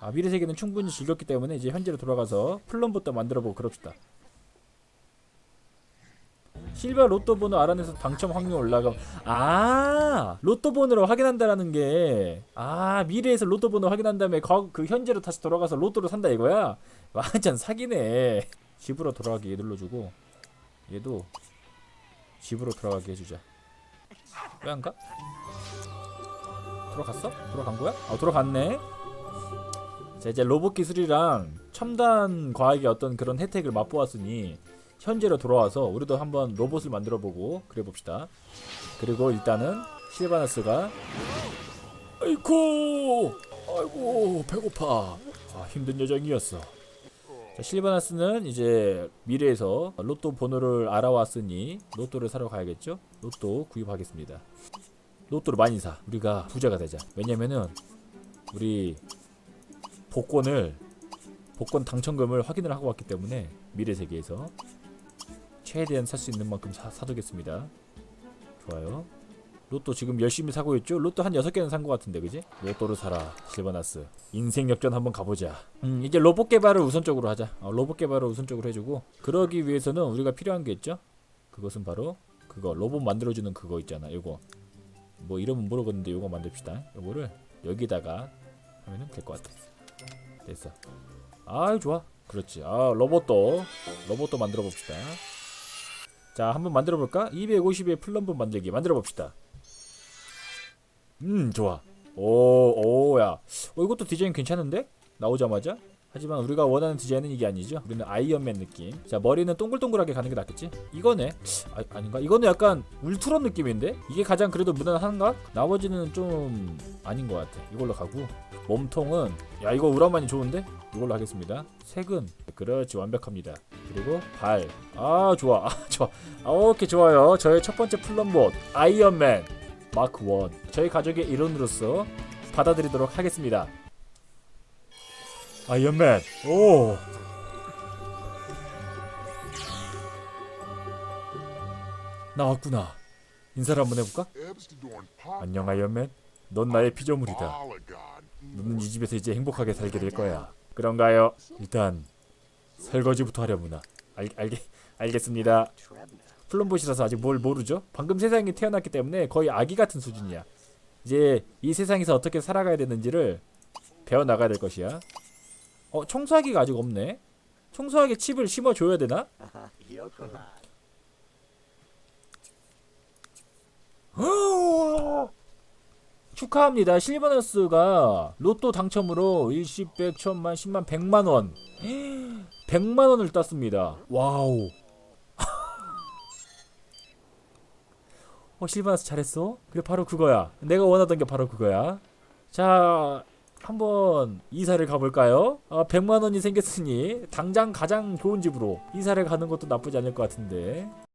아, 미래 세계는 충분히 즐겼기 때문에 이제 현재로 돌아가서 플럼부터 만들어보고 그럽시다. 실버 로또 번호 알아내서 당첨 확률 올라감. 아 로또 번호를 확인한다라는 게 아 미래에서 로또 번호 확인한 다음에 거, 그 현재로 다시 돌아가서 로또를 산다 이거야. 완전 사기네. 집으로 돌아가게 눌러주고 얘도 집으로 돌아가게 해주자. 왜 안 가? 돌아갔어? 돌아간 거야? 아 돌아갔네. 자 이제 로봇 기술이랑 첨단 과학의 어떤 그런 혜택을 맛보았으니 현재로 돌아와서 우리도 한번 로봇을 만들어보고 그래 봅시다. 그리고 일단은 실바나스가 아이고 아이고 배고파 아, 힘든 여정이었어. 자, 실바나스는 이제 미래에서 로또 번호를 알아왔으니 로또를 사러 가야겠죠? 로또 구입하겠습니다. 로또를 많이 사. 우리가 부자가 되자. 왜냐면은 우리 복권을 복권 당첨금을 확인을 하고 왔기 때문에 미래 세계에서 최대한 살 수 있는 만큼 사, 사두겠습니다. 좋아요. 로또 지금 열심히 사고 있죠? 로또 한 6개는 산 것 같은데 그지? 로또를 사라 실버나스 인생 역전 한번 가보자 음 이제 로봇 개발을 우선적으로 하자 어, 로봇 개발을 우선적으로 해주고 그러기 위해서는 우리가 필요한 게 있죠? 그것은 바로 그거 로봇 만들어주는 그거 있잖아 요거 뭐 이름은 모르겠는데 요거 만듭시다 요거를 여기다가 하면은 될 것 같아 됐어. 아이 좋아. 그렇지. 아 로봇도 로봇도 만들어 봅시다. 자 한번 만들어 볼까? 250의 플럼브 만들기 만들어 봅시다. 음 좋아. 오 오야. 어, 이것도 디자인 괜찮은데? 나오자마자 하지만 우리가 원하는 디자인은 이게 아니죠? 우리는 아이언맨 느낌. 자 머리는 동글동글하게 가는 게 낫겠지? 이거네. 아, 아닌가? 이거는 약간 울트론 느낌인데? 이게 가장 그래도 무난한가 나머지는 좀 아닌 것 같아. 이걸로 가고. 몸통은 야 이거 우라만이 좋은데? 이걸로 하겠습니다. 색은? 그렇지 완벽합니다. 그리고 발. 아 좋아. 아 좋아. 아 오케이 좋아요. 저의 첫 번째 플럼봇 아이언맨 마크 1 저희 가족의 일원으로서 받아들이도록 하겠습니다 아이언맨 오. 나왔구나. 인사를 한번 해볼까? 안녕 아이언맨. 넌 나의 피조물이다. 너는 이 집에서 이제 행복하게 살게 될 거야. 그런가요? 일단 설거지부터 하려무나. 알, 알겠, 알겠습니다. 플럼봇이라서 아직 뭘 모르죠? 방금 세상에 태어났기 때문에 거의 아기 같은 수준이야. 이제 이 세상에서 어떻게 살아가야 되는지를 배워나가야 될 것이야 어 청소하기가 아직 없네 청소하기 칩을 심어줘야 되나? 축하합니다. 실버너스가 로또 당첨으로 일십, 백, 천만, 십만, 백만 원. 백만 원을 땄습니다. 와우. 어, 실버너스 잘했어? 그래, 바로 그거야. 내가 원하던 게 바로 그거야. 자, 한번 이사를 가볼까요? 아, 100만 원이 생겼으니 당장 가장 좋은 집으로 이사를 가는 것도 나쁘지 않을 것 같은데